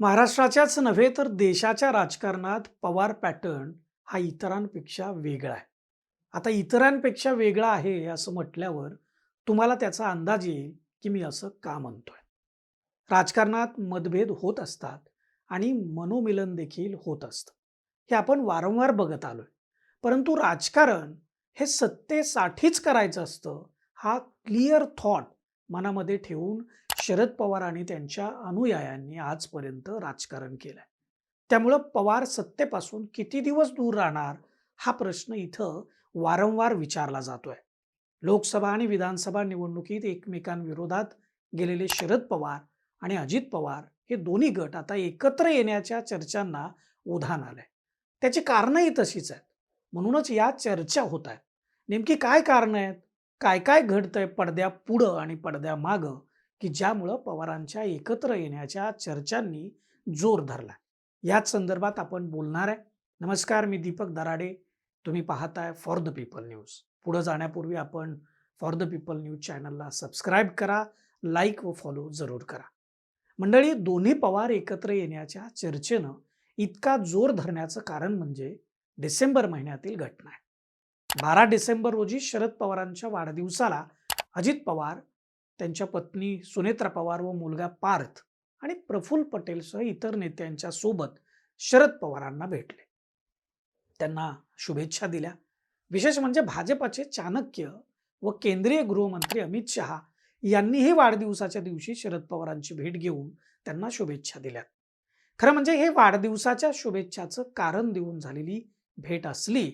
महाराष्ट्राच्याच नव्हे तर देशाच्या राजकारणात पवार पॅटर्न हा इतरांपेक्षा वेगळा आहे. आता इतरांपेक्षा वेगळा आहे असं म्हटल्यावर तुम्हाला त्याचा अंदाज येईल की मी असं का म्हणतोय? राजकारणात मतभेद होत असतात आणि मनोमिलन देखील होत असतं. हे आपण वारंवार बघत आलोय. परंतु राजकारण हे सत्तेसाठीच करायचं असतं हा क्लिअर थॉट मनामध्ये ठेवून शरद पवार आणि त्यांच्या अनुयायांनी आजपर्यंत राजकारण केलंय. त्यामुळं पवार सत्तेपासून किती दिवस दूर राहणार हा प्रश्न इथं वारंवार विचारला जातोय. लोकसभा आणि विधानसभा निवडणुकीत एकमेकांविरोधात गेलेले शरद पवार आणि अजित पवार हे दोन्ही गट आता एकत्र येण्याच्या चर्चांना उधाण आलंय. त्याची कारणंही तशीच आहेत. म्हणूनच या चर्चा होत आहेत. नेमकी काय कारणं आहेत? काय काय घडतंय पडद्या पुढं आणि पडद्या मागं की ज्यामुळं पवारांच्या एकत्र येण्याच्या चर्चांनी जोर धरला. याच संदर्भात आपण बोलणार आहे. नमस्कार मी दीपक दराडे. तुम्ही पाहताय फॉर द पीपल न्यूज पुढं जाण्यापूर्वी आपण फॉर द पीपल न्यूज चॅनलला सबस्क्राईब करा लाईक व फॉलो जरूर करा. मंडळी दोन्ही पवार एकत्र येण्याच्या चर्चेनं इतका जोर धरण्याचं कारण म्हणजे डिसेंबर महिन्यातील घटना आहे. बारा डिसेंबर रोजी शरद पवारांच्या वाढदिवसाला अजित पवार त्यांच्या पत्नी सुनेत्रा पवार व मुलगा पार्थ आणि प्रफुल्ल पटेलसह इतर नेत्यांच्या सोबत शरद पवारांना भेटले. त्यांना शुभेच्छा दिल्या. विशेष म्हणजे भाजपाचे चाणक्य व केंद्रीय गृहमंत्री अमित शहा यांनीही वाढदिवसाच्या दिवशी शरद पवारांची भेट घेऊन त्यांना शुभेच्छा दिल्या. खरं म्हणजे हे वाढदिवसाच्या शुभेच्छाचं कारण देऊन झालेली भेट असली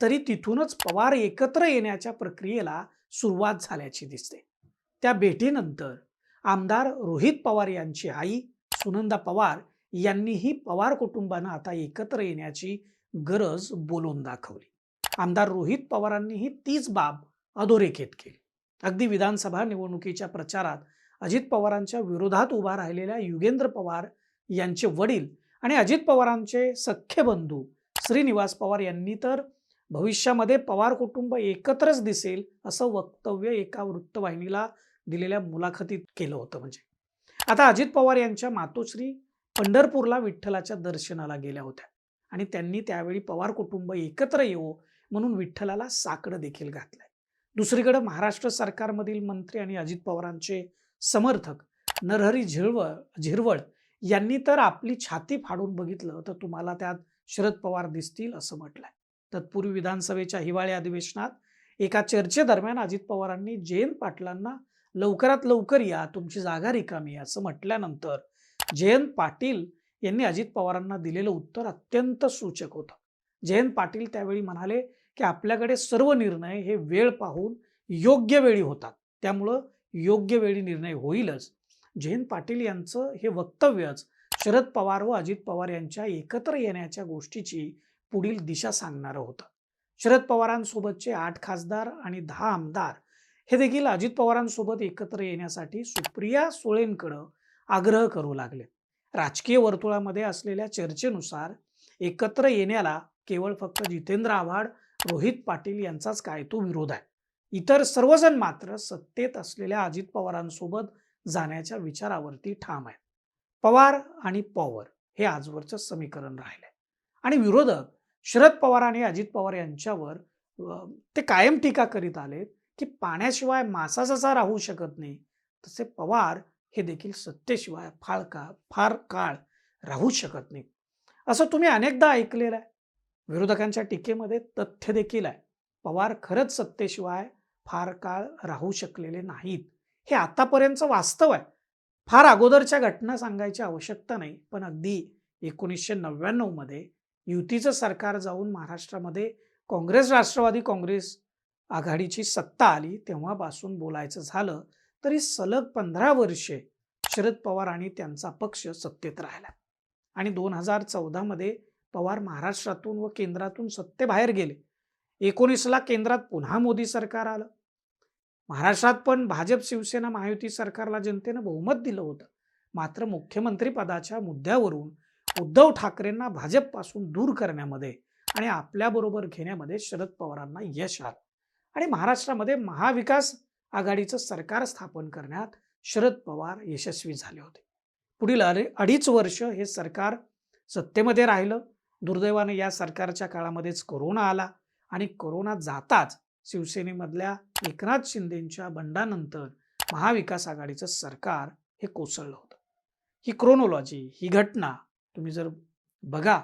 तरी तिथूनच पवार एकत्र येण्याच्या प्रक्रियेला सुरुवात झाल्याची दिसते. त्या भेटीनंतर आमदार रोहित पवार यांची आई सुनंदा पवार यांनीही पवार कुटुंबानं आता एकत्र येण्याची गरज बोलून दाखवली. आमदार रोहित पवारांनीही तीच बाब अधोरेखित केली. अगदी विधानसभा निवडणुकीच्या प्रचारात अजित पवारांच्या विरोधात उभा राहिलेल्या युगेंद्र पवार यांचे वडील आणि अजित पवारांचे सख्खे बंधू श्रीनिवास पवार यांनी तर भविष्यामध्ये पवार कुटुंब एकत्रच दिसेल असं वक्तव्य एका वृत्तवाहिनीला दिलेल्या मुलाखतीत केलं होतं म्हणजे. आता अजित पवार यांच्या मातोश्री पंढरपूरला विठ्ठलाच्या दर्शनाला गेल्या होत्या आणि त्यांनी त्यावेळी पवार कुटुंब एकत्र येवो म्हणून विठ्ठलाला साकडं देखील घातलंय. दुसरीकडे महाराष्ट्र सरकारमधील मंत्री आणि अजित पवारांचे समर्थक नरहरी झिरवळ झिरवळ यांनी तर आपली छाती फाडून बघितलं तर तुम्हाला त्यात शरद पवार दिसतील असं म्हटलंय. तत्पूर्वी विधानसभेच्या हिवाळी अधिवेशनात एका चर्चेदरम्यान अजित पवारांनी जयंत पाटलांना लवकरात लवकर या तुमची जागा रिकामी असं म्हटल्यानंतर जयंत पाटील यांनी अजित पवारांना दिलेलं उत्तर अत्यंत सूचक होतं. जयंत पाटील त्यावेळी म्हणाले की आपल्याकडे सर्व निर्णय हे वेळ पाहून योग्य वेळी होतात. त्यामुळं योग्य वेळी निर्णय होईलच. जयंत पाटील यांचं हे वक्तव्यच शरद पवार व अजित पवार यांच्या एकत्र येण्याच्या गोष्टीची पुढील दिशा सांगणारं होतं. शरद पवारांसोबतचे आठ खासदार आणि दहा आमदार हे देखील अजित पवारांसोबत एकत्र येण्यासाठी सुप्रिया सुळेंकडं आग्रह करू लागले. राजकीय वर्तुळामध्ये असलेल्या चर्चेनुसार एकत्र येण्याला केवळ फक्त जितेंद्र आव्हाड रोहित पाटील यांचाच काय तो विरोध आहे. इतर सर्वजण मात्र सत्तेत असलेल्या अजित पवारांसोबत जाण्याच्या विचारावरती ठाम आहेत. पवार आणि पॉवर हे आजवरचं समीकरण राहिलंय आणि विरोधक शरद पवार आणि अजित पवार यांच्यावर ते कायम टीका करीत आलेत की पाण्याशिवाय मासा जसा राहू शकत नाही. तसे पवार हे देखील सत्तेशिवाय फार का फार काळ राहू शकत नाही असं तुम्ही अनेकदा ऐकलेलं आहे. विरोधकांच्या टीकेमध्ये तथ्य देखील आहे. पवार खरंच सत्तेशिवाय फार काळ राहू शकलेले नाहीत. हे आतापर्यंतचं वास्तव आहे. फार अगोदरच्या घटना सांगायची आवश्यकता नाही. पण अगदी एकोणीसशे नव्याण्णवमध्ये युतीचं सरकार जाऊन महाराष्ट्रामध्ये काँग्रेस राष्ट्रवादी काँग्रेस आघाडीची सत्ता आली तेव्हापासून बोलायचं झालं तरी सलग पंधरा वर्षे शरद पवार आणि त्यांचा पक्ष सत्तेत राहिला. आणि दोन हजार चौदामध्ये पवार महाराष्ट्रातून व केंद्रातून सत्तेबाहेर गेले. एकोणीसला केंद्रात पुन्हा मोदी सरकार आलं. महाराष्ट्रात पण भाजप शिवसेना महायुती सरकारला जनतेनं बहुमत दिलं होतं. मात्र मुख्यमंत्री पदाच्या मुद्द्यावरून उद्धव ठाकरेंना भाजपपासून दूर करण्यामध्ये आणि आपल्याबरोबर घेण्यामध्ये शरद पवारांना यश आलं. आणि महाराष्ट्रामध्ये महाविकास आघाडीचं सरकार स्थापन करण्यात शरद पवार यशस्वी झाले होते. पुढील अरे अडीच वर्ष हे सरकार सत्तेमध्ये राहिलं. दुर्दैवाने या सरकारच्या काळामध्येच कोरोना आला आणि कोरोना जाताच शिवसेनेमधल्या एकनाथ शिंदेंच्या बंडानंतर महाविकास आघाडीचं सरकार हे कोसळलं होतं. ही क्रोनोलॉजी ही घटना तुम्ही जर बघा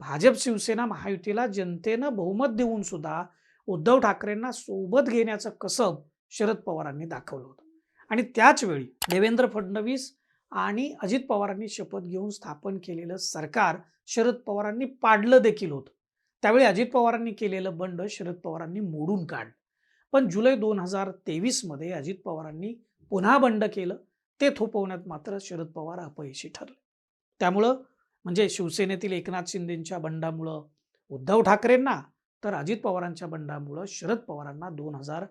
भाजप शिवसेना महायुतीला जनतेनं बहुमत देऊन सुद्धा उद्धव ठाकरेंना सोबत घेण्याचं कसब शरद पवारांनी दाखवलं होतं. आणि त्याच वेळी देवेंद्र फडणवीस आणि अजित पवारांनी शपथ घेऊन स्थापन केलेलं सरकार शरद पवारांनी पाडलं देखील होतं. त्यावेळी अजित पवारांनी केलेलं बंड शरद पवारांनी मोडून काढलं. पण जुलै दोन हजार तेवीसमध्ये अजित पवारांनी पुन्हा बंड केलं. ते थोपवण्यात मात्र शरद पवार अपयशी ठरले. त्यामुळं म्हणजे शिवसेनेतील एकनाथ शिंदेंच्या बंडामुळं उद्धव ठाकरेंना तर अजित पवारांच्या बंडामुळं शरद पवारांना दोन हजार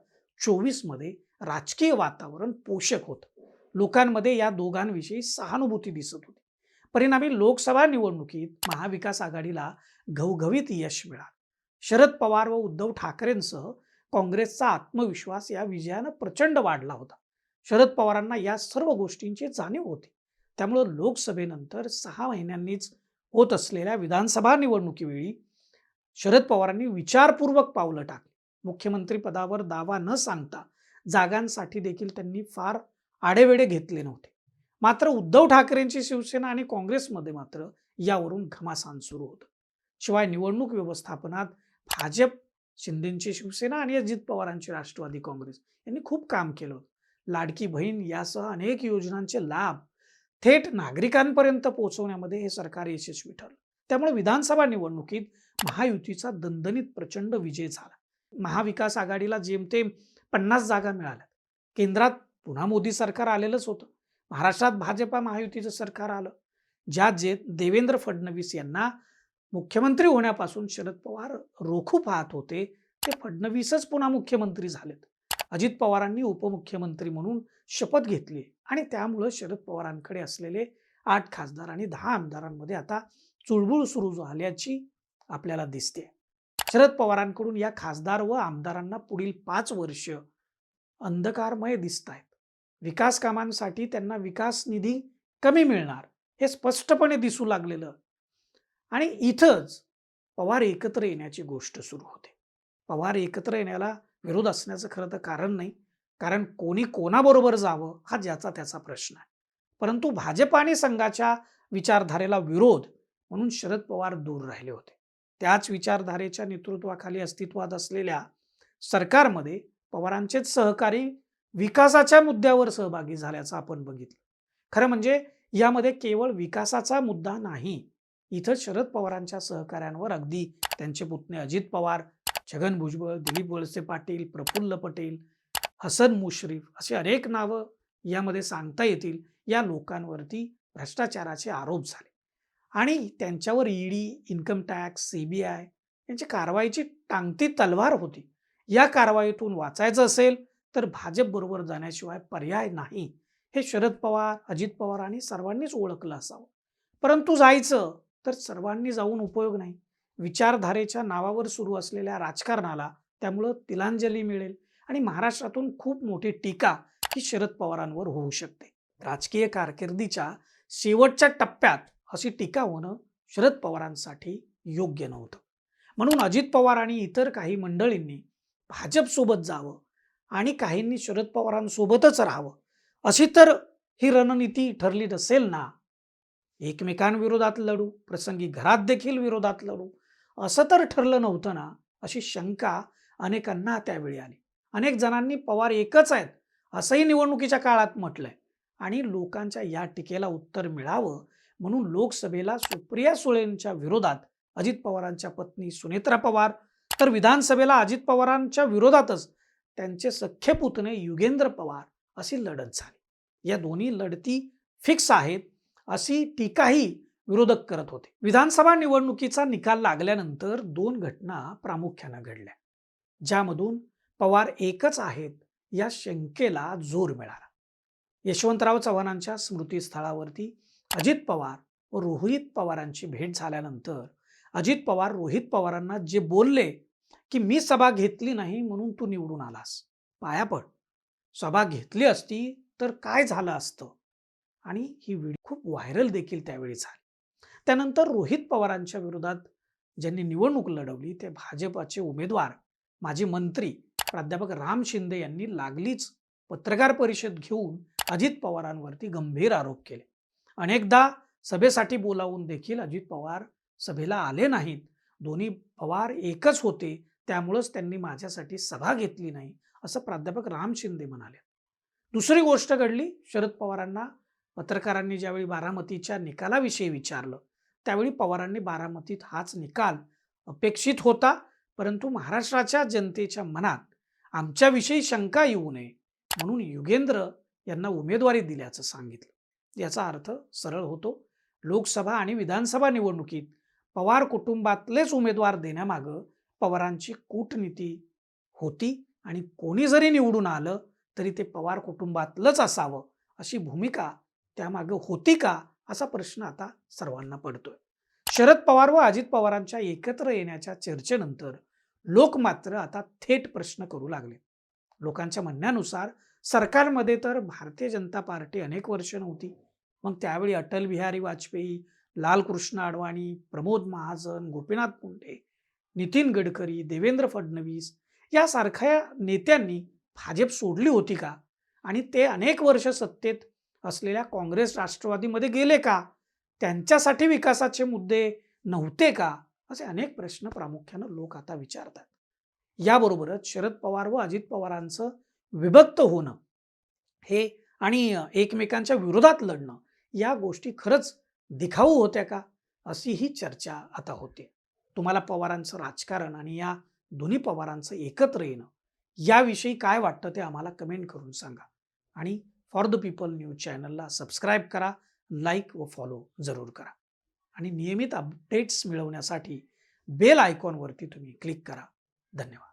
चोवीसमध्ये राजकीय वातावरण पोषक होतं. लोकांमध्ये या दोघांविषयी सहानुभूती दिसत होती. परिणामी लोकसभा निवडणुकीत महाविकास आघाडीला घवघवीत यश मिळालं. शरद पवार व उद्धव ठाकरेंसह काँग्रेसचा आत्मविश्वास या विजयानं प्रचंड वाढला होता. शरद पवारांना या सर्व गोष्टींची जाणीव होती. त्यामुळं लोकसभेनंतर सहा महिन्यांनीच होत असलेल्या विधानसभा निवडणुकीवेळी शरद पवारांनी विचारपूर्वक पावलं टाकली. मुख्यमंत्री पदावर दावा न सांगता जागांसाठी देखील त्यांनी फार आडेवेडे घेतले नव्हते. मात्र उद्धव ठाकरेंची शिवसेना आणि काँग्रेसमध्ये मात्र यावरून घमासान सुरू होतं. शिवाय निवडणूक व्यवस्थापनात भाजप शिंदेची शिवसेना आणि अजित पवारांची राष्ट्रवादी काँग्रेस यांनी खूप काम केलं होतं. लाडकी बहीण यासह अनेक योजनांचे लाभ थेट नागरिकांपर्यंत पोहोचवण्यामध्ये हे सरकार यशस्वी ठरलं. त्यामुळे विधानसभा निवडणुकीत महायुतीचा दणदणीत प्रचंड विजय झाला. महाविकास आघाडीला जेमतेम पन्नास जागा मिळाल्या. केंद्रात पुन्हा मोदी सरकार आलेलंच होतं. महाराष्ट्रात भाजपा महायुतीचं सरकार आलं. ज्यात जे देवेंद्र फडणवीस यांना मुख्यमंत्री होण्यापासून शरद पवार रोखू पाहत होते ते फडणवीसच पुन्हा मुख्यमंत्री झालेत. अजित पवारांनी उपमुख्यमंत्री म्हणून शपथ घेतली. आणि त्यामुळं शरद पवारांकडे असलेले आठ खासदार आणि दहा आमदारांमध्ये आता चुळबुळ सुरू झाल्याची आपल्याला दिसते. शरद पवारांकडून या खासदार व आमदारांना पुढील पाच वर्ष अंधकारमय दिसत आहेत विकास कामांसाठी त्यांना विकास निधी कमी मिळणार हे स्पष्टपणे दिसू लागलेलं. आणि इथंच पवार एकत्र येण्याची गोष्ट सुरू होते. पवार एकत्र येण्याला विरोध असण्याचं खरं तर कारण नाही. कारण कोणी कोणाबरोबर जावं हा ज्याचा त्याचा प्रश्न आहे. परंतु भाजप आणि संघाच्या विचारधारेला विरोध म्हणून शरद पवार दूर राहिले होते. त्याच विचारधारेच्या नेतृत्वाखाली अस्तित्वात असलेल्या सरकारमध्ये पवारांचेच सहकारी विकासाच्या मुद्द्यावर सहभागी झाल्याचं आपण बघितलं. खरं म्हणजे यामध्ये केवळ विकासाचा मुद्दा नाही इथं शरद पवारांच्या सहकाऱ्यांवर अगदी त्यांचे पुतणे अजित पवार छगन भुजबळ दिलीप वळसे पाटील प्रफुल्ल पटेल हसन मुश्रीफ असे अनेक नावं यामध्ये सांगता येतील. या लोकांवरती भ्रष्टाचाराचे आरोप झाले. आणि त्यांच्यावर ईडी इन्कम टॅक्स सीबीआय यांची कारवाईची टांगती तलवार होती. या कारवाईतून वाचायचं असेल तर भाजपबरोबर जाण्याशिवाय पर्याय नाही. हे शरद पवार अजित पवार आणि सर्वांनीच ओळखलं असावं. परंतु जायचं तर सर्वांनी जाऊन उपयोग नाही. विचारधारेच्या नावावर सुरू असलेल्या राजकारणाला त्यामुळं तिलांजली मिळेल आणि महाराष्ट्रातून खूप मोठी टीका ही शरद पवारांवर होऊ शकते. राजकीय कारकिर्दीच्या शेवटच्या टप्प्यात अशी टीका होणं शरद पवारांसाठी योग्य नव्हतं. म्हणून अजित पवार आणि इतर काही मंडळींनी भाजपसोबत जावं आणि काहींनी शरद पवारांसोबतच राहावं अशी तर ही रणनीती ठरली नसेल ना? एकमेकांविरोधात लढू प्रसंगी घरात देखील विरोधात लढू असं तर ठरलं नव्हतं ना अशी शंका अनेकांना त्यावेळी आली. अनेक जणांनी पवार एकच आहेत असंही निवडणुकीच्या काळात म्हटलंय. आणि लोकांच्या या टीकेला उत्तर मिळावं म्हणून लोकसभेला सुप्रिया सुळेंच्या विरोधात अजित पवारांच्या पत्नी सुनेत्रा पवार तर विधानसभेला अजित पवारांच्या विरोधातच त्यांचे सख्य पुतणे युगेंद्र पवार अशी लढत झाली. या दोन्ही लढती फिक्स आहेत अशी टीकाही विरोधक करत होते. विधानसभा निवडणुकीचा निकाल लागल्यानंतर दोन घटना प्रामुख्यानं घडल्या. ज्यामधून पवार एकच आहेत या शंकेला जोर मिळाला. यशवंतराव चव्हाणांच्या स्मृतीस्थळावरती अजित पवार व रोहित पवारांची भेट झाल्यानंतर अजित पवार रोहित पवारांना जे बोलले की मी सभा घेतली नाही म्हणून तू निवडून आलास. पाया पड. सभा घेतली असती तर काय झालं असतं? आणि ही व्हिडिओ खूप व्हायरल देखील त्यावेळी झाली. त्यानंतर रोहित पवारांच्या विरोधात ज्यांनी निवडणूक लढवली ते भाजपाचे उमेदवार माजी मंत्री प्राध्यापक राम शिंदे यांनी लागलीच पत्रकार परिषद घेऊन अजित पवारांवरती गंभीर आरोप केले. अनेकदा सभेसाठी बोलावून देखील अजित पवार सभेला आले नाहीत. दोन्ही पवार एकच होते त्यामुळंच त्यांनी माझ्यासाठी सभा घेतली नाही असं प्राध्यापक राम शिंदे म्हणाले. दुसरी गोष्ट घडली शरद पवारांना पत्रकारांनी ज्यावेळी बारामतीच्या निकालाविषयी विचारलं त्यावेळी पवारांनी बारामतीत हाच निकाल अपेक्षित होता. परंतु महाराष्ट्राच्या जनतेच्या मनात आमच्याविषयी शंका येऊ नये म्हणून युगेंद्र यांना उमेदवारी दिल्याचं सांगितलं. याचा अर्थ सरळ होतो. लोकसभा आणि विधानसभा निवडणुकीत पवार कुटुंबातलेच उमेदवार देण्यामागं पवारांची कूटनीती होती आणि कोणी जरी निवडून आलं तरी ते पवार कुटुंबातलंच असावं अशी भूमिका त्यामागं होती का असा प्रश्न आता सर्वांना पडतोय. शरद पवार व अजित पवारांच्या एकत्र येण्याच्या चर्चेनंतर लोक मात्र आता थेट प्रश्न करू लागले. लोकांच्या म्हणण्यानुसार सरकारमध्ये तर भारतीय जनता पार्टी अनेक वर्ष नव्हती. मग त्यावेळी अटल बिहारी वाजपेयी लालकृष्ण अडवाणी प्रमोद महाजन गोपीनाथ मुंडे नितीन गडकरी देवेंद्र फडणवीस यासारख्या नेत्यांनी भाजप सोडली होती का? आणि ते अनेक वर्ष सत्तेत असलेल्या काँग्रेस राष्ट्रवादीमध्ये गेले का? त्यांच्यासाठी विकासाचे मुद्दे नव्हते का? असे अनेक प्रश्न प्रामुख्यानं लोक आता विचारतात. याबरोबरच शरद पवार व अजित पवारांचं विभक्त होणं हे आणि एकमेकांच्या विरोधात लढणं या गोष्टी खरंच दिखाऊ होत्या का? अशी ही चर्चा आता होते. तुम्हाला पवारांचं राजकारण आणि या दोन्ही पवारांचं एकत्र येणं याविषयी काय वाटतं ते आम्हाला कमेंट करून सांगा. आणि फॉर द पीपल न्यूज चॅनलला सबस्क्राईब करा लाईक व फॉलो जरूर करा. आणि नियमित अपडेट्स मिळवण्यासाठी बेल आयकॉनवरती तुम्ही क्लिक करा. धन्यवाद.